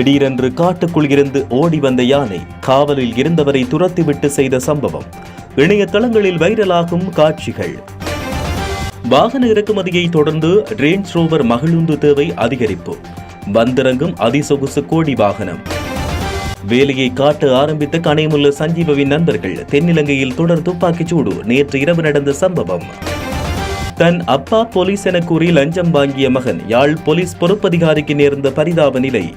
திடீரென்று காட்டுக்குள் இருந்து ஓடி வந்த யானை காவலில் இருந்தவரை துரத்திவிட்டு செய்த சம்பவம். இணையதளங்களில் வைரலாகும் காட்சிகள். வாகன இறக்குமதியை தொடர்ந்து ரேஞ்ச் ரோவர் மகிழுந்து தேவை அதிகரிப்பு. வந்திறங்கும் அதிசொகுசு கோடி வாகனம். வேலையை காட்ட ஆரம்பித்த கனைமுல்ல சஞ்சீவவின் நண்பர்கள் தென்னிலங்கையில் தொடர் துப்பாக்கிச் சூடு நேற்று இரவு நடந்த சம்பவம். தன் அப்பா போலீஸ் என கூறி லஞ்சம் வாங்கிய மகன் யாழ் போலீஸ் பொறுப்பதிகாரிக்கு நேர்ந்த பரிதாப நிலை.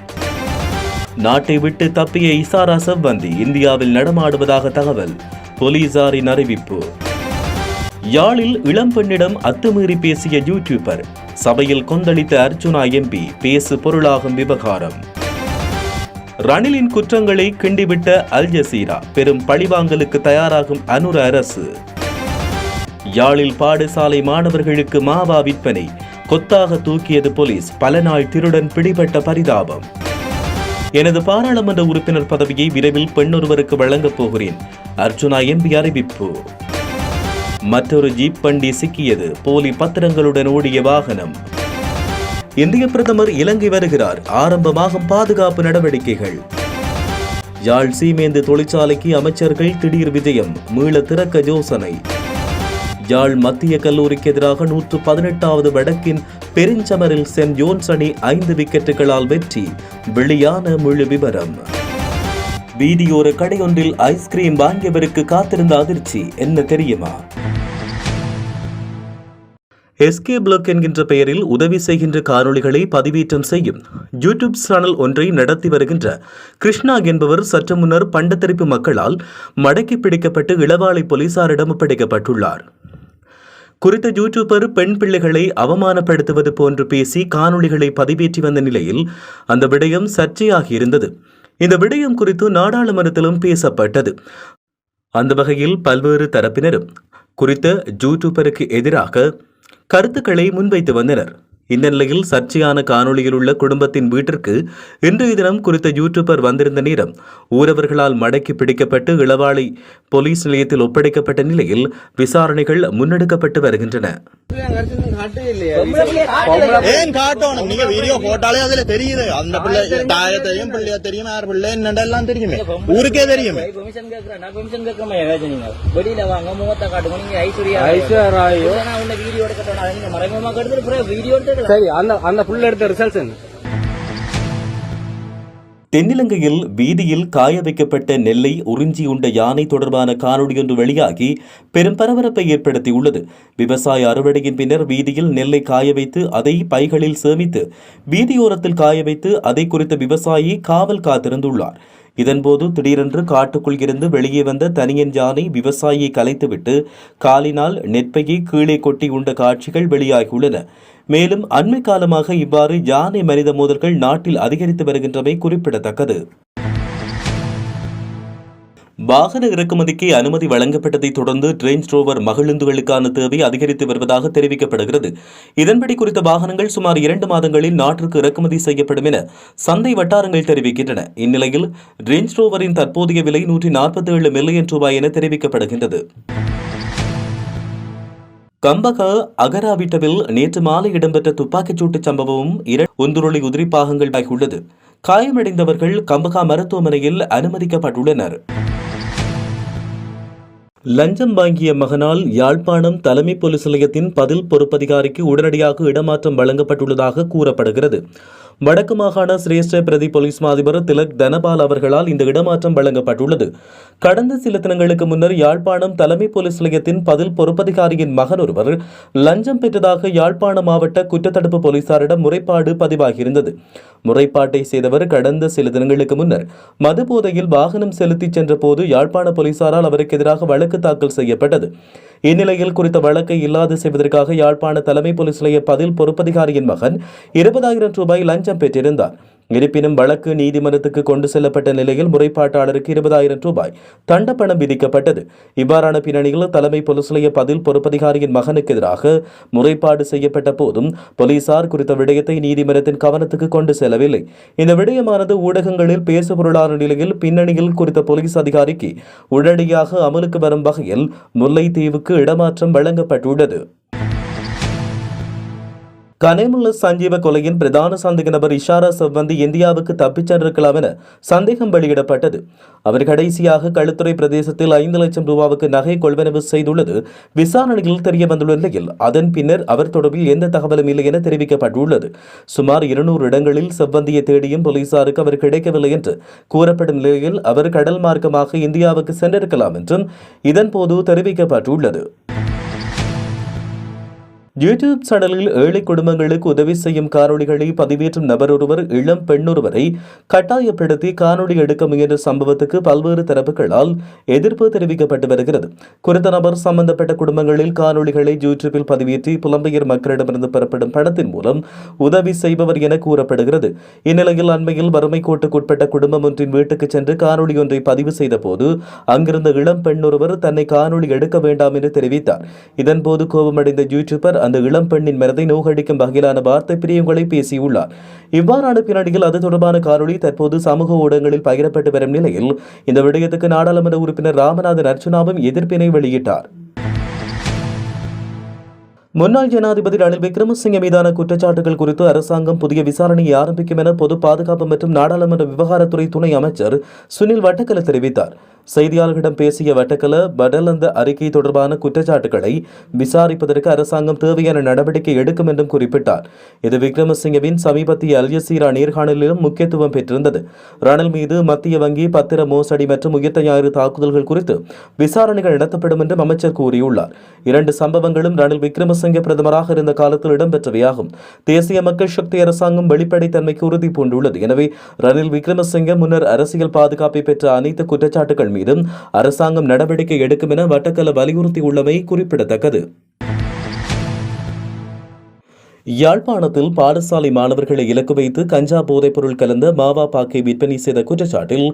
நாட்டை விட்டு தப்பிய இசாரா செவ்வந்தி இந்தியாவில் நடமாடுவதாக தகவல் போலீசாரின் அறிவிப்பு. யாழில் இளம்பெண்ணிடம் அத்துமீறி பேசிய யூடியூபர் சபையில் கொந்தளித்த அர்ஜுனா எம்பி பேசு பொருளாகும் விவகாரம். ரணிலின் குற்றங்களை கிண்டிவிட்ட அல் ஜசீரா பெரும் பழிவாங்கலுக்கு தயாராகும் அனுர அரசு. யாழில் பாடசாலை மாணவர்களுக்கு மாவா விற்பனை கொத்தாக தூக்கியது போலீஸ் பல நாள் திருடன் பிடிபட்ட பரிதாபம். எனது பாராளுமன்ற உறுப்பினர் பதவியை விரைவில் பெண்ணொருவருக்கு வழங்கப் போகிறேன். அர்ஜுனா எம்பி அறிவிப்பு. மற்றொரு ஜீப் வண்டி சிக்கியது. போலி பத்திரங்களுடன் ஓடிய வாகனம். இந்திய பிரதமர் இலங்கை வருகிறார். ஆரம்பமாகும் பாதுகாப்பு நடவடிக்கைகள். யாழ் சீமேந்து தொழிற்சாலைக்கு அமைச்சர்கள் திடீர் விஜயம். மீள திறக்க யோசனை. யாழ் மத்திய கல்லூரிக்கு எதிராக நூற்று பதினெட்டாவது வடக்கின் பெருஞ்சமரில் சென் ஜோன்ஸ் அணி ஐந்து விக்கெட்டுகளால் வெற்றி. வெளியான முழு விவரம். வீதியோர கடையொன்றில் ஐஸ்கிரீம் வாங்கியவருக்கு காத்திருந்த அதிர்ச்சி. என்ன தெரியுமா? எஸ்கே பிளாக் என்கின்ற பெயரில் உதவி செய்கின்ற காணொளிகளை பதிவேற்றம் செய்யும் யூடியூப் சேனல் ஒன்றை நடத்தி வருகின்ற கிருஷ்ணா என்பவர் சற்று முன்னர் பண்டத்தரிப்பு மக்களால் மடக்கி பிடிக்கப்பட்டு இளவாலை போலீசாரிடம் ஒப்படைக்கப்பட்டுள்ளார். குறித்த யூடியூபர் பெண் பிள்ளைகளை அவமானப்படுத்துவது போன்று பேசி காணொளிகளை பதிவேற்றி வந்த நிலையில் அந்த விடயம் சர்ச்சையாகியிருந்தது. இந்த விடயம் குறித்து நாடாளுமன்றத்திலும் பேசப்பட்டது. அந்த வகையில் பல்வேறு தரப்பினரும் குறித்த யூடியூபருக்கு எதிராக கருத்துக்களை முன்வைத்து வந்தனர். இந்த நிலையில் சர்ச்சையான காணொளியில் உள்ள குடும்பத்தின் வீட்டிற்கு இன்றைய தினம் குறித்த யூடியூபர் வந்திருந்த நேரம் ஊரவர்களால் மடக்கி பிடிக்கப்பட்டு இளவாளை போலீஸ் நிலையத்தில் ஒப்படைக்கப்பட்ட நிலையில் விசாரணைகள் முன்னெடுக்கப்பட்டு வருகின்றன. ஏன் காட்டணும்? நீங்க வீடியோ போட்டாலே அதுல தெரியுது. அந்த பிள்ளை தாய தெரியும் பிள்ளைய தெரியும் யார் பிள்ளை என்னெல்லாம் தெரியுமே. ஊருக்கே தெரியுமே. வெளியில சரி அந்த அந்த புள்ள எடுத்த ரிசல்ட்ஸ் என்ன? தென்னிலங்கையில் வீதியில் காய வைக்கப்பட்ட நெல்லை உறிஞ்சியுண்ட யானை தொடர்பான காணொளியொன்று வெளியாகி பெரும் பரபரப்பை ஏற்படுத்தியுள்ளது. விவசாய அறுவடையின் பின்னர் வீதியில் நெல்லை காய வைத்து அதை பைகளில் சேமித்து வீதியோரத்தில் காய வைத்து அதை குறித்த விவசாயி காவல் காத்திருந்துள்ளார். இதன்போது திடீரென்று காட்டுக்குள் இருந்து வெளியே வந்த தனியன் யானை விவசாயியை கலைத்துவிட்டு காலினால் நெற்பையை கீழே கொட்டி உண்ட காட்சிகள் வெளியாகியுள்ளன. மேலும் அண்மை காலமாக இவ்வாறு யானை மனித மோதல்கள் நாட்டில் அதிகரித்து வருகின்றமை குறிப்பிடத்தக்கது. வாகன இறக்குமதிக்கு அனுமதி வழங்கப்பட்டதைத் தொடர்ந்து ரேஞ்ச் ரோவர் மகிழுந்துகளுக்கான தேவை அதிகரித்து வருவதாக தெரிவிக்கப்படுகிறது. இதன்படி குறித்த வாகனங்கள் சுமார் இரண்டு மாதங்களில் நாட்டிற்கு இறக்குமதி செய்யப்படும் என சந்தை வட்டாரங்கள் தெரிவிக்கின்றன. இந்நிலையில் ரேஞ்ச் ரோவரின் தற்போதைய விலை நூற்றி நாற்பத்தி ஏழு மில்லியன் ரூபாய் என தெரிவிக்கப்படுகின்றது. கம்பக அகராவிட்டவில் நேற்று மாலை இடம்பெற்ற துப்பாக்கிச்சூட்டு சம்பவமும் இர ஒந்துருளி உதிரிப்பாகங்கள் ஆகியுள்ளது காயமடைந்தவர்கள் கம்பகா மருத்துவமனையில் அனுமதிக்கப்பட்டுள்ளனர். லஞ்சம் வாங்கிய மகனால் யாழ்ப்பாணம் தலைமை போலீஸ் நிலையத்தின் பதில் பொறுப்பதிகாரிக்கு உடனடியாக இடமாற்றம் வழங்கப்பட்டுள்ளதாக கூறப்படுகிறது. வடக்கு மாகாண சிரேஷ்ட பிரதி போலீஸ் மாதிபர் திலக் தனபால் அவர்களால் இந்த இடமாற்றம் வழங்கப்பட்டுள்ளது. கடந்த சில தினங்களுக்கு முன்னர் யாழ்ப்பாணம் தலைமை போலீஸ் நிலையத்தின் பதில் பொறுப்பதிகாரியின் மகன் ஒருவர் லஞ்சம் பெற்றதாக யாழ்ப்பாண மாவட்ட குற்றத்தடுப்பு போலீசாரிடம் முறைப்பாடு பதிவாகியிருந்தது. முறைப்பாட்டை செய்தவர் கடந்த சில தினங்களுக்கு முன்னர் மதுபோதையில் வாகனம் செலுத்திச் சென்றபோது யாழ்ப்பாண போலீசாரால் அவருக்கு எதிராக வழக்கு தாக்கல் செய்யப்பட்டது. இந்நிலையில் குறித்த வழக்கை இல்லாது செய்வதற்காக யாழ்ப்பாண தலைமை போலீஸ் நிலைய பதில் பொறுப்பதிகாரியின் மகன் இருபதாயிரம் ரூபாய் லஞ்சம் பெற்றிருந்தார். இருப்பினும் வழக்கு நீதிமன்றத்துக்கு கொண்டு செல்லப்பட்ட நிலையில் முறைப்பாட்டாளருக்கு இருபதாயிரம் ரூபாய் தண்டப்பணம் விதிக்கப்பட்டது. இவ்வாறான பின்னணியில் தலைமை பொலிஸ் நிலைய பதில் பொறுப்பதிகாரியின் மகனுக்கு எதிராக முறைப்பாடு செய்யப்பட்ட போதும் போலீசார் குறித்த விடயத்தை நீதிமன்றத்தின் கவனத்துக்கு கொண்டு செல்லவில்லை. இந்த விடயமானது ஊடகங்களில் பேசுபொருளான நிலையில் பின்னணியில் குறித்த போலீஸ் அதிகாரிக்கு உடனடியாக அமலுக்கு வரும் வகையில் முல்லைத்தீவுக்கு இடமாற்றம் வழங்கப்பட்டுள்ளது. கனேமுல்ல சஞ்சீவ கொலையின் பிரதான சந்தேக நபர் இஷாரா செவ்வந்தி இந்தியாவுக்கு தப்பிச் சென்றிருக்கலாம் என சந்தேகம் வெளியிடப்பட்டது. அவர் கடைசியாக களுத்துறை பிரதேசத்தில் ஐந்து லட்சம் ரூபாவுக்கு நகை கொள்வனவு செய்துள்ளது. விசாரணையில் தெரிய வந்துள்ள நிலையில் அதன் பின்னர் அவர் தொடர்பில் எந்த தகவலும் இல்லை என தெரிவிக்கப்பட்டுள்ளது. சுமார் இருநூறு இடங்களில் செவ்வந்தியை தேடியும் போலீசாருக்கு அவர் கிடைக்கவில்லை என்று கூறப்படும் நிலையில் அவர் கடல் மார்க்கமாக இந்தியாவுக்கு சென்றிருக்கலாம் என்றும் இதன்போது தெரிவிக்கப்பட்டுள்ளது. யூடியூப் சேனலில் ஏழை குடும்பங்களுக்கு உதவி செய்யும் காணொளிகளை பதிவேற்றும் நபர் ஒருவர் இளம் பெண்ணொருவரை கட்டாயப்படுத்தி காணொளி எடுக்க முயன்ற சம்பவத்துக்கு பல்வேறு தரப்புகளால் எதிர்ப்பு தெரிவிக்கப்பட்டு வருகிறது. குறித்த நபர் சம்பந்தப்பட்ட குடும்பங்களில் காணொளிகளை யூடியூபில் பதிவேற்றி புலம்பெயர் மக்களிடமிருந்து பெறப்படும் பணத்தின் மூலம் உதவி செய்பவர் என கூறப்படுகிறது. இந்நிலையில் அண்மையில் வறுமை கோட்டுக்குட்பட்ட குடும்பம் ஒன்றின் வீட்டுக்கு சென்று காணொளி ஒன்றை பதிவு செய்த போது அங்கிருந்த இளம் பெண் ஒருவர் தன்னை காணொளி எடுக்க வேண்டாம் என்று தெரிவித்தார். இதன்போது கோபமடைந்த யூடியூபர் அந்த இளம் பெண்ணின் மனதை நோகடிக்கும் வகையிலான வார்த்தை பிரியங்களை பேசியுள்ளார். இவ்வாறான பின்னணியில் அது தொடர்பான காணொலி தற்போது சமூக ஊடகங்களில் பகிரப்பட்டு வரும் நிலையில் இந்த விடயத்துக்கு நாடாளுமன்ற உறுப்பினர் ராமநாதன் அர்ச்சுனாவும் எதிர்ப்பினை வெளியிட்டார். முன்னாள் ஜனாதிபதி ரணில் விக்ரமசிங்க மீதான குற்றச்சாட்டுகள் குறித்து அரசாங்கம் புதிய விசாரணையை ஆரம்பிக்கும் என பொது பாதுகாப்பு மற்றும் நாடாளுமன்ற விவகாரத்துறை துணை அமைச்சர் சுனில் வட்டக்கல தெரிவித்தார். செய்தியாளர்களிடம் பேசிய வட்டக்கல படலந்த அறிக்கை தொடர்பான குற்றச்சாட்டுகளை விசாரிப்பதற்கு அரசாங்கம் தேவையான நடவடிக்கை எடுக்கும் என்றும் குறிப்பிட்டார். இது விக்ரமசிங்கவின் சமீபத்திய அல்ஜசீரா நேர்காணலிலும் முக்கியத்துவம் பெற்றிருந்தது. ரணில் மீது மத்திய வங்கி பத்திர மோசடி மற்றும் உயிர்த்த ஞாயிறு தாக்குதல்கள் குறித்து விசாரணைகள் நடத்தப்படும் என்றும் அமைச்சர் கூறியுள்ளார். இரண்டு சம்பவங்களும் ரணில் விக்ரமசிங்க பிரதமராக இருந்த காலத்தில் இடம்பெற்றவையாகும். தேசிய மக்கள் சக்தி அரசாங்கம் வெளிப்படைத்தன்மைக்கு உறுதி பூண்டுள்ளது எனவே ரணில் விக்ரமசிங்க முன்னர் அரசியல் பாதுகாப்பை பெற்ற அனைத்து குற்றச்சாட்டுகள் மீதும் அரசாங்கம் நடவடிக்கை எடுக்கும் என வட்டக்கல வலியுறுத்தியுள்ளமை குறிப்பிடத்தக்கது. யாழ்ப்பாணத்தில் பாடசாலை மாணவர்களை இலக்கு வைத்து கஞ்சா போதைப்பொருள் கலந்த மாவா பாக்கை விற்பனை செய்த குற்றச்சாட்டில்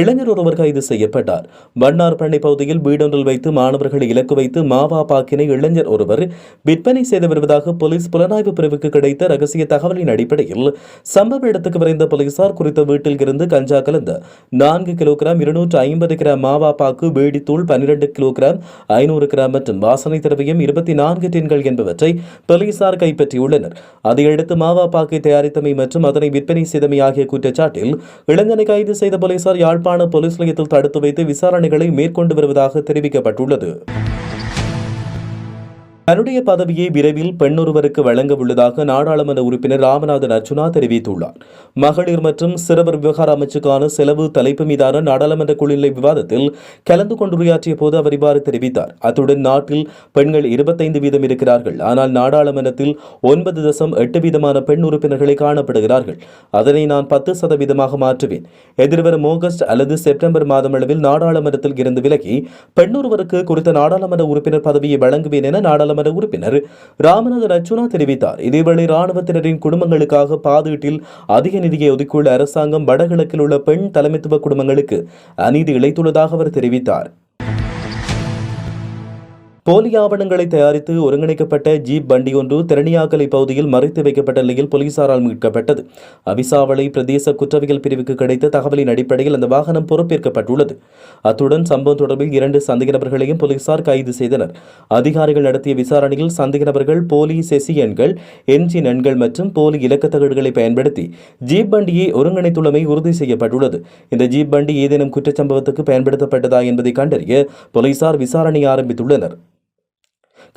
இளைஞர் ஒருவர் கைது செய்யப்பட்டார். வண்ணார்பண்ணை பகுதியில் வீடொன்றில் வைத்து மாணவர்களை இலக்கு வைத்து மாவா பாக்கினை இளைஞர் ஒருவர் விற்பனை செய்து வருவதாக போலீஸ் புலனாய்வு பிரிவுக்கு கிடைத்த ரகசிய தகவலின் அடிப்படையில் சம்பவ இடத்துக்கு விரைந்த போலீசார் குறித்த வீட்டில் இருந்து கஞ்சா கலந்த நான்கு கிலோகிராம் இருநூற்று ஐம்பது கிராம் மாவா பாக்கு வேடித்தூள் பன்னிரண்டு கிலோகிராம் ஐநூறு கிராம் மற்றும் வாசனை திரவியம் இருபத்தி நான்கு டின்கள் என்பவற்றை போலீசார் கைப்பற்றியுள்ளனர். அதையடுத்து மாவா பாக்கை தயாரித்தமை மற்றும் அதனை விற்பனை செய்தமை ஆகிய குற்றச்சாட்டில் இளைஞனை கைது செய்த போலீசார் யாழ்ப்பாண போலீஸ் நிலையத்தில் தடுத்து வைத்து விசாரணைகளை மேற்கொண்டு வருவதாக தெரிவிக்கப்பட்டுள்ளது. தன்னுடைய பதவியை விரைவில் பெண்ணொருவருக்கு வழங்க உள்ளதாக நாடாளுமன்ற உறுப்பினர் ராமநாதன் அர்ஜுனா தெரிவித்துள்ளார். மகளிர் மற்றும் சிறுவர் விவகார அமைச்சுக்கான செலவு தலைப்பு மீதான நாடாளுமன்ற குழுநிலை விவாதத்தில் கலந்து கொண்டு உரையாற்றிய போது அவர் இவ்வாறு தெரிவித்தார். அத்துடன் நாட்டில் பெண்கள் இருபத்தைந்து வீதம் இருக்கிறார்கள். ஆனால் நாடாளுமன்றத்தில் ஒன்பது தசம் எட்டு வீதமான பெண் உறுப்பினர்களை காணப்படுகிறார்கள். அதனை நான் பத்து சதவீதமாக மாற்றுவேன். எதிர்வரும் ஆகஸ்ட் அல்லது செப்டம்பர் மாதமளவில் நாடாளுமன்றத்தில் இருந்து விலகி பெண்ணொருவருக்கு குறித்த நாடாளுமன்ற உறுப்பினர் பதவியை வழங்குவேன் என நாடாளுமன்ற உறுப்பினர் ராமநாதன் அர்ச்சுனா தெரிவித்தார். இதேவேளை ராணுவத்தினரின் குடும்பங்களுக்காக பாதீட்டில் அதிக நிதியை ஒதுக்கியுள்ள அரசாங்கம் வடகிழக்கில் உள்ள பெண் தலைமைத்துவ குடும்பங்களுக்கு அநீதி இழைத்துள்ளதாக அவர் தெரிவித்தார். போலி ஆவணங்களை தயாரித்து ஒருங்கிணைக்கப்பட்ட ஜீப் வண்டி ஒன்று திரணியாக்கலை பகுதியில் மறைத்து வைக்கப்பட்ட நிலையில் போலீசாரால் மீட்கப்பட்டது. அவிசாவளை பிரதேச குற்றவியல் பிரிவுக்கு கிடைத்த தகவலின் அடிப்படையில் அந்த வாகனம் பொறுப்பேற்கப்பட்டுள்ளது. அத்துடன் சம்பவம் தொடர்பில் இரண்டு சந்தேக நபர்களையும் போலீசார் கைது செய்தனர். அதிகாரிகள் நடத்திய விசாரணையில் சந்தேக நபர்கள் போலி செசி எண்கள் என்ஜின் எண்கள் மற்றும் போலி இலக்கத்தகடுகளை பயன்படுத்தி ஜீப் வண்டியை ஒருங்கிணைத்துள்ளமை உறுதி செய்யப்பட்டுள்ளது. இந்த ஜீப் வண்டி ஏதேனும் குற்றச்சம்பவத்துக்கு பயன்படுத்தப்பட்டதா என்பதை கண்டறிய போலீசார் விசாரணை ஆரம்பித்துள்ளனர்.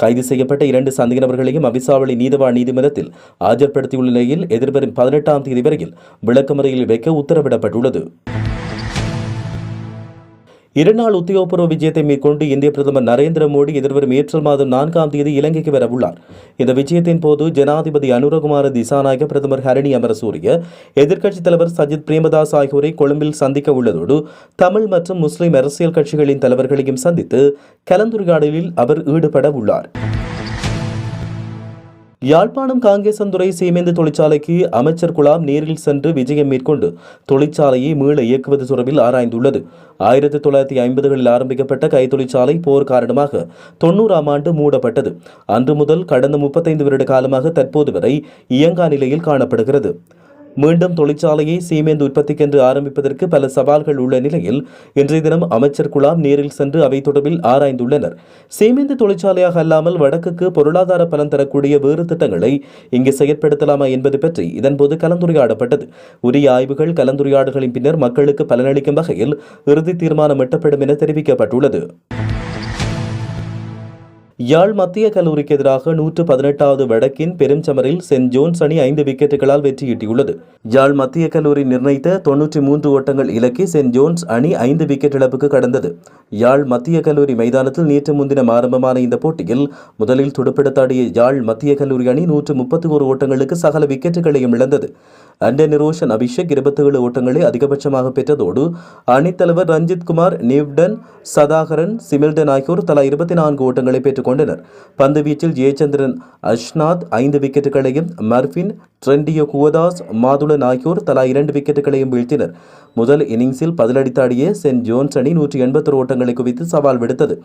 கைது செய்யப்பட்ட இரண்டு சந்தேக நபர்களையும் அவிசாவளி நீதவான் நீதிமன்றத்தில் ஆஜர்படுத்தியுள்ள நிலையில் எதிர்வரும் பதினெட்டாம் தேதி வரையில் விளக்கமறையில் வைக்க உத்தரவிடப்பட்டுள்ளது. இருநாள் உத்தியோகபூர்வ விஜயத்தை மேற்கொண்டு இந்திய பிரதமர் நரேந்திர மோடி எதிர்வரும் ஏப்ரல் மாதம் நான்காம் தேதி இலங்கைக்கு வர உள்ளார் இந்த விஜயத்தின் போது ஜனாதிபதி அனுரகுமார திசாநாயக பிரதமர் ஹரணி அமரசூரிய எதிர்க்கட்சித் தலைவர் சஜித் பிரேமதாஸ் ஆகியோரை கொழும்பில் சந்திக்க உள்ளதோடு தமிழ் மற்றும் முஸ்லிம் அரசியல் கட்சிகளின் தலைவர்களையும் சந்தித்து கலந்துரையாடலில் அவர் ஈடுபட உள்ளார். யாழ்ப்பாணம் காங்கேசந்துறை சீமெந்து தொழிற்சாலைக்கு அமைச்சர் குலாம் நேரில் சென்று விஜயம் மேற்கொண்டு தொழிற்சாலையை மீள இயக்குவது தொடர்பில் ஆராய்ந்துள்ளது. ஆயிரத்தி தொள்ளாயிரத்தி ஐம்பதுகளில் ஆரம்பிக்கப்பட்ட கைத்தொழிற்சாலை போர் காரணமாக தொண்ணூறாம் ஆண்டு மூடப்பட்டது. அன்று முதல் கடந்த முப்பத்தைந்து வருட காலமாக தற்போது வரை இயங்கா நிலையில் காணப்படுகிறது. மீண்டும் தொழிற்சாலையை சீமெந்து உற்பத்திக்கென்று ஆரம்பிப்பதற்கு பல சவால்கள் உள்ள நிலையில் இன்றைய தினம் அமைச்சர் குலாம் நேரில் சென்று அவை தொடர்பில் ஆராய்ந்துள்ளனர். சீமெந்து தொழிற்சாலையாக அல்லாமல் வடக்குக்கு பொருளாதார பலன் தரக்கூடிய வேறு திட்டங்களை இங்கு செயற்படுத்தலாமா என்பது பற்றி இதன்போது கலந்துரையாடப்பட்டது. உரிய ஆய்வுகள் கலந்துரையாடல்களின் பின்னர் மக்களுக்கு பலனளிக்கும் வகையில் இறுதி தீர்மானம் எட்டப்படும் என தெரிவிக்கப்பட்டுள்ளது. யாழ் மத்திய கல்லூரிக்கு எதிராக நூற்று பதினெட்டாவது வடக்கின் பெருஞ்சமரில் சென்ட் ஜோன்ஸ் அணி ஐந்து விக்கெட்டுகளால் வெற்றியீட்டியுள்ளது. யாழ் மத்திய கல்லூரி நிர்ணயித்த தொன்னூற்றி மூன்று ஓட்டங்கள் இலக்கி சென்ட் ஜோன்ஸ் அணி ஐந்து விக்கெட் இழப்புக்கு கடந்தது. யாழ் மத்திய கல்லூரி மைதானத்தில் நேற்று முன்தினம் ஆரம்பமான இந்த போட்டியில் முதலில் துடுப்பெடுத்தாடிய யாழ் மத்திய கல்லூரி அணி நூற்று முப்பத்தி ஒரு ஓட்டங்களுக்கு சகல விக்கெட்டுகளையும் இழந்தது. அண்டன் நிரோஷன் அபிஷேக் இருபத்தி ஏழு ஓட்டங்களை அதிகபட்சமாக பெற்றதோடு அணித்தலைவர் ரஞ்சித் குமார் நிவ்டன் சதாகரன் சிமில்டன் ஆகியோர் தலா இருபத்தி நான்கு ஓட்டங்களை பெற்றுக் கொண்டனர் பந்து வீச்சில் ஜெயச்சந்திரன் அஷ்நாத் ஐந்து விக்கெட்டுகளையும் மர்ஃபின் ட்ரெண்டியோ குவதாஸ் மாதுளன் ஆகியோர் தலா இரண்டு விக்கெட்டுகளையும் வீழ்த்தினர். முதல் இன்னிங்ஸில் பதிலடித்தாடிய சென்ட் ஜோன்ஸ் அணி நூற்றி எண்பத்தொரு ஓட்டங்களை குவித்து சவால் விடுத்தது.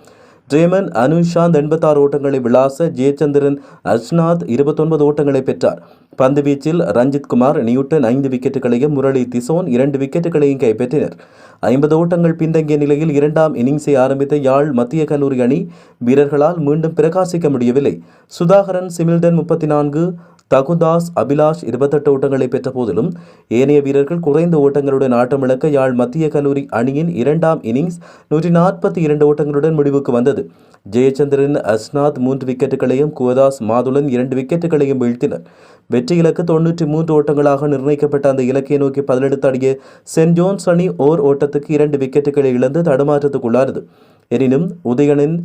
ஜேமன் அனுஷாந்த் எண்பத்தாறு ஓட்டங்களை விளாச ஜெயச்சந்திரன் அஷ்நாத் இருபத்தொன்பது ஓட்டங்களை பெற்றார். பந்து வீச்சில் ரஞ்சித் குமார் நியூட்டன் ஐந்து விக்கெட்டுகளையும் முரளி திசோன் இரண்டு விக்கெட்டுகளையும் கைப்பற்றினர். ஐம்பது ஓட்டங்கள் பின்தங்கிய நிலையில் இரண்டாம் இன்னிங்ஸை ஆரம்பித்த யாழ் மத்திய கல்லூரி அணி வீரர்களால் மீண்டும் பிரகாசிக்க முடியவில்லை. சுதாகரன் சிமில்டன் முப்பத்தி நான்கு தகுதாஸ் அபிலாஷ் இருபத்தெட்டு ஓட்டங்களை பெற்ற போதிலும் ஏனைய வீரர்கள் குறைந்த ஓட்டங்களுடன் ஆட்டமிழக்க யாழ் மத்திய கல்லூரி அணியின் இரண்டாம் இன்னிங்ஸ் நூற்றி நாற்பத்தி இரண்டு ஓட்டங்களுடன் முடிவுக்கு வந்தது. ஜெயச்சந்திரன் அஸ்நாத் மூன்று விக்கெட்டுகளையும் குவதாஸ் மாதுளன் இரண்டு விக்கெட்டுகளையும் வீழ்த்தினர். வெற்றி இலக்கு தொன்னூற்றி மூன்று ஓட்டங்களாக நிர்ணயிக்கப்பட்ட அந்த இலக்கை நோக்கி பதிலெடுத்தாடிய சென்ட் ஜோன்ஸ் அணி ஓர் ஓட்டத்துக்கு இரண்டு விக்கெட்டுகளை இழந்து தடுமாற்றத்துக்குள்ளானது. எனினும் உதயனின்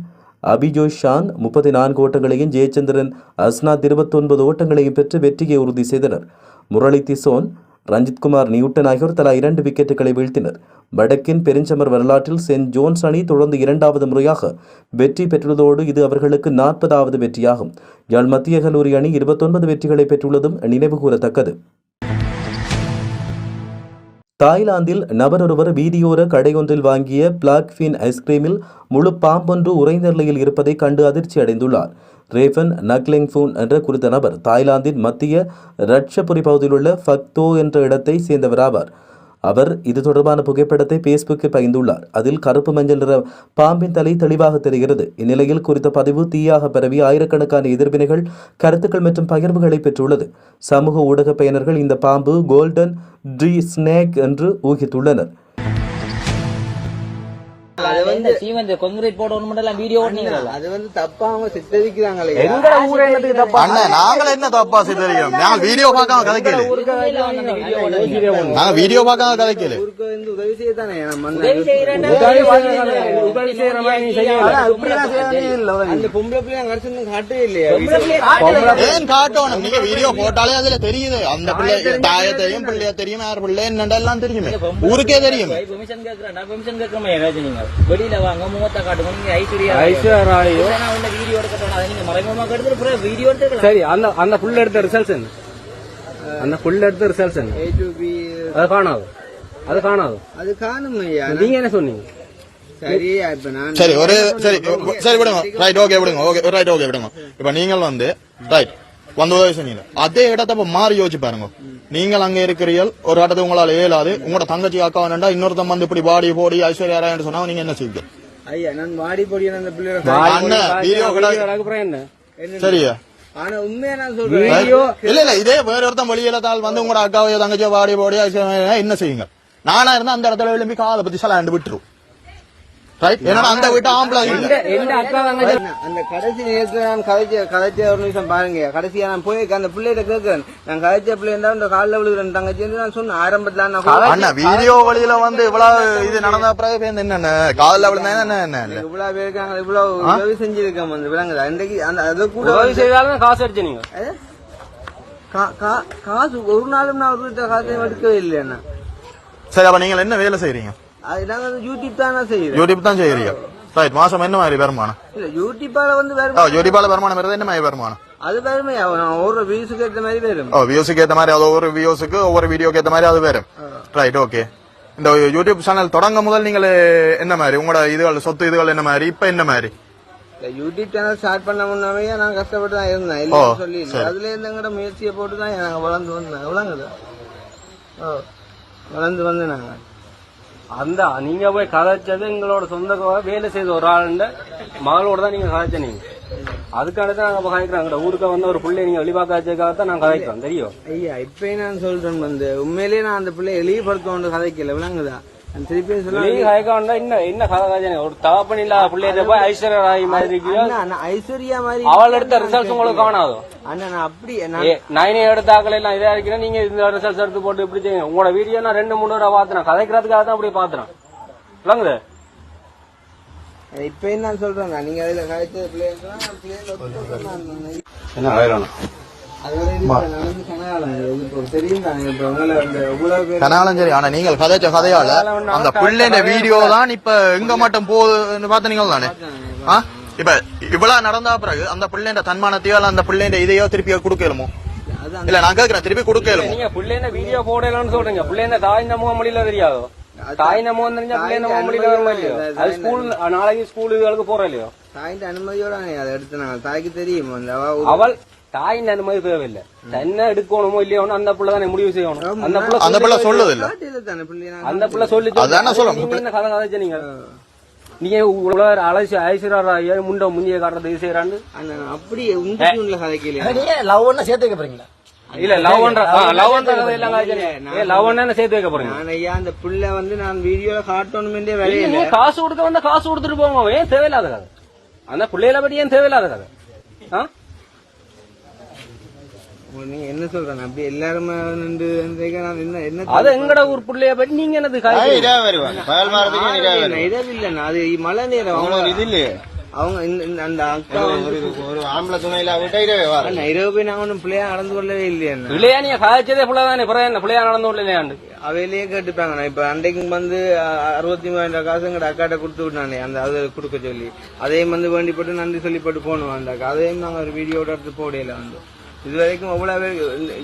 அபிஜோய் ஷான் முப்பத்தி நான்கு ஓட்டங்களையும் ஜெயச்சந்திரன் அஸ்னாத் இருபத்தொன்பது ஓட்டங்களையும் பெற்று வெற்றியை உறுதி செய்தனர். முரளி திசோன் ரஞ்சித்குமார் நியூட்டன் ஆகியோர் தலா இரண்டு விக்கெட்டுகளை வீழ்த்தினர். வடக்கின் பெருஞ்சமர் வரலாற்றில் சென்ட் ஜோன்ஸ் அணி தொடர்ந்து இரண்டாவது முறையாக வெற்றி பெற்றுள்ளதோடு இது அவர்களுக்கு நாற்பதாவது வெற்றியாகும். யாழ் மத்திய கல்லூரி அணி இருபத்தொன்பது வெற்றிகளை பெற்றுள்ளதும் நினைவு கூறத்தக்கது தாய்லாந்தில் நபரொருவர் வீதியோர கடையொன்றில் வாங்கிய பிளாக்ஃபின் ஐஸ்கிரீமில் முழு பாம்பொன்று உறைந்த நிலையில் இருப்பதை கண்டு அதிர்ச்சி அடைந்துள்ளார். ரேஃபன் நக்லிங் ஃபூன் என்ற குறித்த நபர் தாய்லாந்தின் மத்திய ரட்சபுரி பகுதியில் உள்ள ஃபக்தோ என்ற இடத்தை சேர்ந்தவர் ஆவார் அவர் இது தொடர்பான புகைப்படத்தை பேஸ்புக்கில் பகிர்ந்துள்ளார் அதில் கருப்பு மஞ்சள் நிற பாம்பின் தலை தெளிவாக தெரிகிறது. இந்நிலையில் குறித்த பதிவு தீயாக பரவி ஆயிரக்கணக்கான எதிர்வினைகள் கருத்துக்கள் மற்றும் பகிர்வுகளை பெற்றுள்ளது. சமூக ஊடக பயனர்கள் இந்த பாம்பு கோல்டன் ட்ரீ ஸ்னேக் என்று ஊகித்துள்ளனர். இந்த சீமெண்ட் கொங்கிரீட் போடணும் மட்டும் எல்லாம் வீடியோ ஓட்டுனீங்களா? அது வந்து தப்பாம சித்தரிக்கிறாங்களே. எங்கட ஊர் என்னத்துக்கு தப்பா? அண்ணன் நாங்கள் என்ன தப்பா சித்தரிக்கிறோம்? நாங்கள் வீடியோ பார்க்காம கதைக்கல. நாங்க வீடியோ பார்க்காம கதைக்கல. ஊருக்கு வந்து உதவி செய்ய தானே நம்ம அந்த- உதவி செய்யறேன்னா உதவி செய்யறேன். உதவி செய்யற மாதிரி நீ செய்ய ஆனா இப்படிலாம் செய்யவே இல்லை உதவி. அந்த பொம்பளை பிள்ளைங்க கடிச்சு காட்டவே இல்லையா? ஏன் காட்டணும்? நீங்க வீடியோ போட்டாலே அதுல தெரியுது. அந்த பிள்ளை தாய தெரியும் பிள்ளைய தெரியும் யார் பிள்ளை என்னெல்லாம் தெரியுமே. ஊருக்கே தெரியும். பெர்மிஷன் கேக்குறேன் நான் பெர்மிஷன் கேட்கறேன் ஏதாச்சும் நீங்க வெளியில வாங்க முகத்தை காட்டுங்க. நீங்க ஐஸ்வர்யா ஐஸ்வர்யா நான் உள்ள வீடியோ எடுக்கட்டும். அதை நீங்க மறைமுகமா எடுத்துட்டு வீடியோ எடுத்துக்கலாம். சரி அந்த அந்த புல் எடுத்த ரிசல்ட்ஸ் என்ன? அந்த புல் எடுத்த ரிசல்ட்ஸ் என்ன? அது காணாது. அது காணாது. அது காணும் ஐயா நீங்க என்ன சொன்னீங்க? சரி இப்ப நான் சரி ஒரு சரி சரி விடுங்க. ரைட் ஓகே விடுங்க. ஓகே ரைட் ஓகே விடுங்க. இப்ப நீங்கள் வந்து ரைட் வந்து சொன்னீங்க. அதே இடத்த மாறி யோசிச்சு பாருங்க. நீங்கள் அங்க இருக்கிறீர்கள் ஒரு இடத்துல உங்களால இயலாது. உங்களோட தங்கச்சி அக்கா வேண்டா இன்னொருத்தன் வந்து இப்படி பாடி போடி ஐஸ்வர்யா ராயன்னு சொன்னா நீங்க என்ன செய்வீங்க? ஐயா நான் வாடி அந்த பிள்ளையோட என்ன? சரியா? ஆனா உண்மையா நான் சொல்றேன். வீடியோ இல்ல இல்ல இதே வேற ஒருத்தன் வெளியில தாள் வந்து உங்களோட அக்காவையோ தங்கச்சியோ பாடி போடி என்ன செய்வீங்க? நானா இருந்தா அந்த இடத்துல விளம்பி காலை பத்தி சலாண்டு விட்டுரும். என்னடா அந்த வீட்டு ஆம்பளை? அந்த கடைசி நேரத்துல நான் கதைச்ச கதைச்ச ஒரு நிமிஷம் பாருங்க. கடைசியா நான் போய் அந்த பிள்ளைகிட்ட கேட்கிறேன். நான் கதைச்ச பிள்ளை இருந்தா இந்த காலில் விழுகிறேன். தங்கச்சி வந்து நான் சொன்னேன். ஆரம்பத்துல நான் வீடியோ வழியில வந்து இவ்வளவு இது நடந்த பிறகு என்னென்ன காதல விழுந்தா என்ன இவ்வளவு பேருக்கு இவ்வளவு உதவி செஞ்சிருக்கோம் அந்த விலங்குல அன்றைக்கு அந்த அது கூட உதவி செய்தாலும் காசு அடிச்சு நீங்க. அது? கா- கா- காசு ஒரு நாளும் நான் அவர்கிட்ட காசையும் எடுக்கவே இல்லை சரி அப்ப நீங்க என்ன வேலை வந்து யூடியூப் தான் செய்யறேன் யூடியூப் தான் செய்யறீங்க ரைட் மாசம் என்ன மாதிரி வருமானம்? இல்ல யூடியூப்பால வந்து ஓ யூடியூபால வருமானம் வருது என்ன மாதிரி வருமானம்? அது வேறுமே ஒரு வியூஸுக்கு ஏற்ற மாதிரி வரும். ஓ வியூஸுக்கு ஏத்த மாதிரி அது ஒவ்வொரு வியூஸுக்கு ஒவ்வொரு வீடியோக்கு ஏத்த மாதிரி அது வரும். ரைட் ஓகே இந்த யூடியூப் சேனல் தொடங்க முதல் நீங்கள் என்ன மாதிரி? உங்களோட இதுகள் சொத்து இதுகள் என்ன மாதிரி? இப்ப என்ன மாதிரி? யூடியூப் சேனல் ஸ்டார்ட் பண்ண முன்னாமே நான் கஷ்டப்பட்டு தான் இருந்தேன். இல்ல சொல்லி சரி. அதுல இருந்து எங்கட முயற்சியை போட்டு தான் நாங்க வளர்ந்து வந்தோம் வந்து நாங்க. அந்த நீங்க போய் கதைச்சது எங்களோட சொந்த வேலை செய்த ஒரு ஆளுண்ட மகளோட தான் நீங்க கதைச்ச நீங்க. அதுக்கான தான் நாங்க கதைக்கிறோம் எங்க ஊருக்கு வந்து ஒரு பிள்ளை நீங்க வெளிப்பாக்காச்சதுக்காக தான் நாங்க கதைக்கிறோம் தெரியும் ஐயா இப்பயே நான் சொல்றேன் வந்து உண்மையிலேயே நான் அந்த பிள்ளைய எளியப்படுத்த கதைக்கல விளங்குதா உங்களோட வீடியோ நான் ரெண்டு மூணு தடவை பாத்துறேன் கதைக்கிறதுக்காக தான் அப்படி பாத்துறேன் விளங்குது? இப்ப என்ன சொல்றேன் நான் நீங்க அதுல கழிச்ச பிள்ளைங்க கனாலும் சரி ஆனா நீங்கள் கதைச்ச கதையால அந்த பிள்ளைன்ற வீடியோ தான் இப்ப எங்க மட்டும் போகுதுன்னு பாத்தீங்க தானே ஆ? இப்ப இவ்வளவு நடந்தா பிறகு அந்த பிள்ளைன்ற தன்மானத்தையோ இல்ல அந்த பிள்ளைன்ற இதையோ திருப்பி கொடுக்கலுமோ? இல்ல நான் கேக்குறேன் திருப்பி கொடுக்கலுமோ? நீங்க பிள்ளைங்க வீடியோ போடலன்னு சொல்றீங்க. பிள்ளைங்க தாய் நம்ம மொழியில தெரியாதோ? தாய் நம்ம தெரிஞ்சா பிள்ளைங்க நம்ம மொழியில வர இல்லையோ? அது ஸ்கூல் நாளைக்கு ஸ்கூல் இதுகளுக்கு போற இல்லையோ? தாயிന്റെ அனுமதியோட அதை எடுத்து நாங்க தாய்க்கு தெரியும். அவள் தாயின் அனுமதி தேவையில்லை. தன்னை எடுக்கணுமோ இல்லையோ அந்த பிள்ளை தானே முடிவு செய்யணும். அந்த பிள்ளை அந்த பிள்ளை சொல்லுது இல்ல. அந்த பிள்ளை சொல்லி அதானே சொல்ல நீங்க என்ன கதை கதைச்ச நீங்க? நீங்க உலக அலசி ஐஸ்வர்யா முண்ட முந்திய காட்டுறது இது நான் அப்படி லவ் ஒண்ணு சேர்த்து வைக்க போறீங்களா? இல்ல லவ் பண்ற லவ் பண்ற கதை எல்லாம் காய்ச்சல் ஏ லவ் என்ன சேர்த்து வைக்க போறீங்க? நான் ஐயா அந்த பிள்ளை வந்து நான் வீடியோல காட்டணுமென்றே வேலையில காசு கொடுக்க வந்தா காசு கொடுத்துட்டு போங்க ஏன் தேவையில்லாத கதை? அந்த பிள்ளைகளை பத்தி ஏன் தேவையில்லாத கதை? ஆ? நீங்க என்ன சொல்றேன் அப்படி எல்லாருமே நின்று நான் என்ன என்ன அது எங்கட ஊர் பிள்ளைய? பத்தி நீங்க என்னது இரவு இல்லைண்ணா அது மழை நேரம். அவங்க இது இல்லையே? அவங்க அந்த அக்கா ஒரு ஆம்பளை துணையில விட்டா இரவே வர அண்ணா, இரவு போய் நான் ஒன்றும் பிள்ளையா நடந்து கொள்ளவே இல்லையா பிள்ளையா நீங்க காய்ச்சதே பிள்ளைதானே? பிறகு என்ன? பிள்ளையா நடந்து அவையிலேயே கேட்டுப்பாங்க நான் இப்ப அன்றைக்கு வந்து அறுபத்தி மூவாயிரம் காசு எங்கட அக்காட்ட கொடுத்து விட்டானே. அந்த அது கொடுக்க சொல்லி. அதையும் வந்து வேண்டி போட்டு நன்றி சொல்லி போட்டு போகணும் அந்த அக்கா அதையும் நாங்க ஒரு வீடியோட எடுத்து போடையில வந்து. இது வரைக்கும் அவ்வளவு பேர்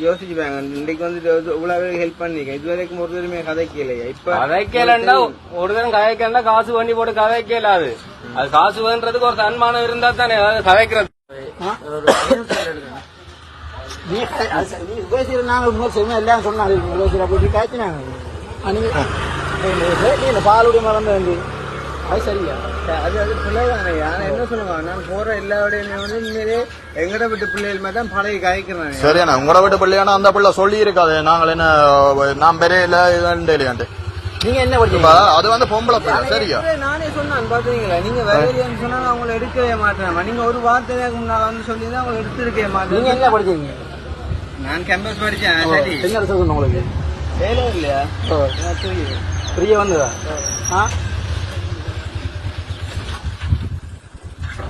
யோசிச்சுப்பாங்க. இன்றைக்கு வந்து இவ்வளவு பேர் ஹெல்ப் பண்ணிருக்கேன் இது வரைக்கும் ஒரு தடவை கதைக்கலையா? இப்ப கதைக்கலண்டா ஒரு தரம் கதைக்கலண்டா காசு வண்டி போட்டு கதைக்கல அது. அது காசு வேண்டதுக்கு ஒரு தன்மானம் இருந்தா தானே அது கதைக்கிறது. நீ நாங்கள் எல்லாம் சொன்னாங்க அப்படி காய்ச்சினாங்க பாலுடைய மறந்து அது சரியா? அது அது பிள்ளைதானே. நான் என்ன சொல்லுவாங்க நான் போற எல்லாருடைய வந்து உண்மையிலே எங்கட விட்டு பிள்ளைகள் மாதிரி தான் பழகி காய்க்கிறேன். சரியாண்ணா உங்களோட வீட்டு பிள்ளையானா அந்த பிள்ளை சொல்லி இருக்காது நாங்கள் என்ன நான் பெரிய இல்ல இல்லையாண்டு நீங்க என்ன படிச்சீங்க அது வந்து பொம்பளை பிள்ளை சரியா? நானே சொன்னேன் பாத்தீங்களா நீங்க வேலையிலன்னு சொன்னா நான் உங்களை எடுக்கவே மாட்டேன். நீங்க ஒரு வார்த்தைக்கு முன்னால வந்து சொல்லி தான் உங்களை எடுத்திருக்கவே நீங்க மாட்டேன் என்ன படிச்சீங்க நான் கேம்பஸ் படிச்சேன் சரி என்ன உங்களுக்கு? வேலை இல்லையா. ஃப்ரீயா வந்ததா? ஆ.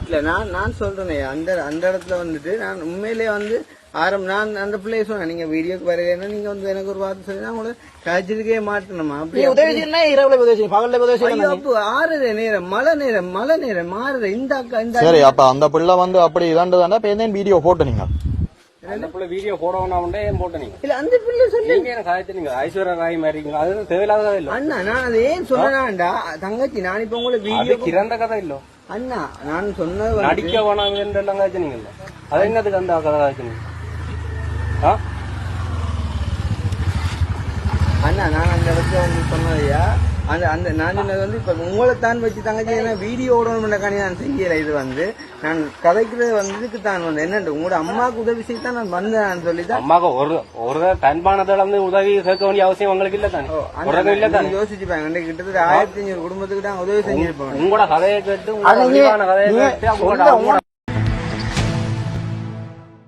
இல்ல நான் நான் சொல்றேனே அந்த அந்த இடத்துல வந்துட்டு நான் உண்மையிலேயே வந்து ஆரம் நான் அந்த பிள்ளைய சொன்னேன் நீங்க வீடியோக்கு வரலைன்னா நீங்க வந்து எனக்கு ஒரு வார்த்தை சொல்லி உங்களை கழிச்சிருக்கவே மாட்டேனமா நீ அப்படி உதவி இரவுல உதவி பகல்ல உதவி அப்போ ஆறுற நேரம் மழை நேரம் மழை நேரம் மாறுற இந்த அக்கா இந்த சரி அப்ப அந்த பிள்ளை வந்து அப்படி இதாண்டு தாண்டா இப்ப வீடியோ போட்டு நீங்க. அந்த பிள்ளை வீடியோ போடணும்னா ஏன் போட்ட நீங்க? இல்ல அந்த பிள்ளை சொல்லி. நீங்க என்ன கதைச்சீங்க ஐஸ்வர்யா ராய் மாதிரி. அது தேவையில்லாத கதை இல்ல. அண்ணா நான் அதை ஏன் சொன்னேன்டா தங்கச்சி நான் இப்ப உங்களை அது வீடியோ கிறந்த கதை இல்ல. அண்ணா நான் சொன்னது நடிக்க வேணாம் எல்லாம் காய்ச்சினீங்கல்ல அது என்னதுக்கு அந்த கதை காய்ச்சினீங்க ஆ அண்ணா நான் அந்த இடத்துல வந்து சொன்னதையா அந்த அந்த நான் சொன்னது வந்து இப்ப உங்களை தான் வச்சு தங்கச்சி ஏன்னா வீடியோ ஓடணும்னு நான் செய்யல. இது வந்து நான் கதைக்கிறது வந்து இதுக்கு தான் வந்து. என்னண்டு உங்களோட அம்மாவுக்கு உதவி செய்ய தான் நான் வந்தேன் சொல்லி தான் அம்மாக்கு ஒரு ஒரு தன்பானத்துல இருந்து உதவி கேட்க வேண்டிய அவசியம் உங்களுக்கு இல்ல தானே? தடவை இல்ல தானே? யோசிச்சுப்பாங்க கிட்டத்தட்ட ஆயிரத்தி அஞ்சூறு குடும்பத்துக்கு தான் உதவி செஞ்சிருப்பாங்க உங்களோட கதையை கேட்டு உங்களோட கதையை கேட்டு அவங்களோட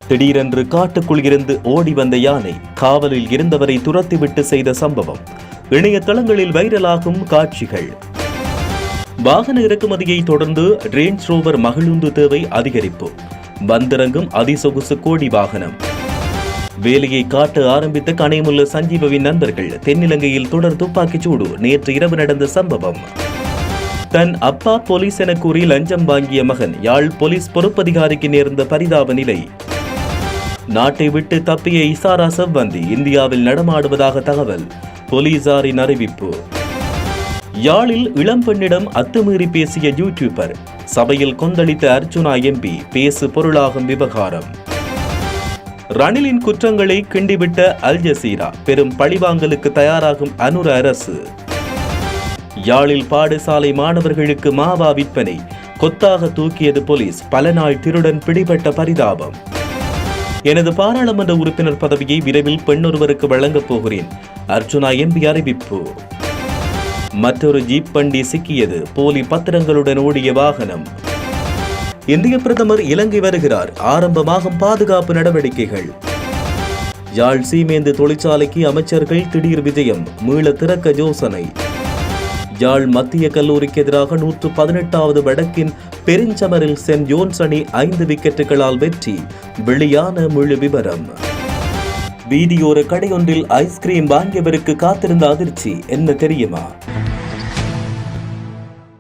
திடீரென்று காட்டுக்குள் இருந்து ஓடி வந்த யானை காவலில் இருந்தவரை துரத்திவிட்டு செய்த சம்பவம். இணையதளங்களில் வைரலாகும் காட்சிகள். வாகன இறக்குமதியை தொடர்ந்து ரேஞ்ச் ரோவர் மகிழுந்து தேவை அதிகரிப்பு. வந்திறங்கும் அதிசொகுசு கோடி வாகனம். வேலையை காட்ட ஆரம்பித்த கனைமுல்ல சஞ்சீவவின் நண்பர்கள் தென்னிலங்கையில் தொடர் துப்பாக்கிச் சூடு நேற்று இரவு நடந்த சம்பவம். தன் அப்பா போலீஸ் என கூறி லஞ்சம் வாங்கிய மகன் யாழ் போலீஸ் பொறுப்பதிகாரிக்கு நேர்ந்த பரிதாப நிலை. நாட்டை விட்டு தப்பிய இசாரா செவ்வந்தி இந்தியாவில் நடமாடுவதாக தகவல். போலீசாரின் அறிவிப்பு. யாழில் இளம்பெண்ணிடம் அத்துமீறி பேசிய யூடியூபர் சபையில் கொந்தளித்த அர்ஜுனா எம்பி பேசு பொருளாகும் விவகாரம். ரணிலின் குற்றங்களை கிண்டிவிட்ட அல் ஜசீரா பெரும் பழிவாங்கலுக்கு தயாராகும் அனுர அரசு. யாழில் பாடசாலை மாணவர்களுக்கு மாவா விற்பனை கொத்தாக தூக்கியது போலீஸ் பல நாள் திருடன் பிடிபட்ட பரிதாபம். எனது பாராளுமன்ற உறுப்பினர் பதவியை விரைவில் பெண்ணொருவருக்கு வழங்கப் போகிறேன். அர்ஜுனா எம்பி அறிவிப்பு மற்றொரு ஜீப் வண்டி சிக்கியது. போலி பத்திரங்களுடன் ஓடிய வாகனம். இந்திய பிரதமர் இலங்கை வருகிறார். ஆரம்பமாகும் பாதுகாப்பு நடவடிக்கைகள். யாழ் சீமேந்து தொழிற்சாலைக்கு அமைச்சர்கள் திடீர் விஜயம். மீள திறக்க யோசனை. யாழ் மத்திய கல்லூரிக்கு எதிராக நூற்று பதினெட்டாவது வடக்கின் பெருஞ்சமரில் சென்ட் ஜோன்ஸ் அணி ஐந்து விக்கெட்டுகளால் வெற்றி. வெளியான முழு விவரம். வீதியோர கடையொன்றில் ஐஸ்கிரீம் வாங்கியவருக்கு காத்திருந்த அதிர்ச்சி. என்ன தெரியுமா?